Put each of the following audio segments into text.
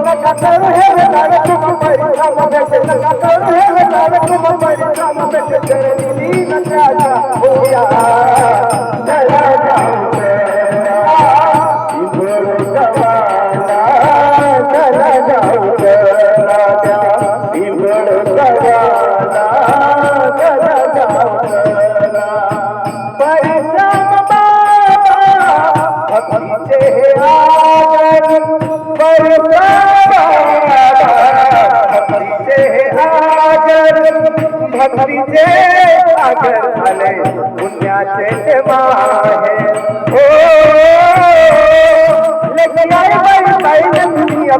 लगातार है लगातार तुम लगातार है लगातार तुम मुलीचे पागल झाले पुण्याचे देवा आहे. हो लेखनाय बाई बाई दुनिया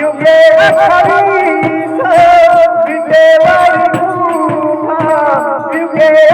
युगे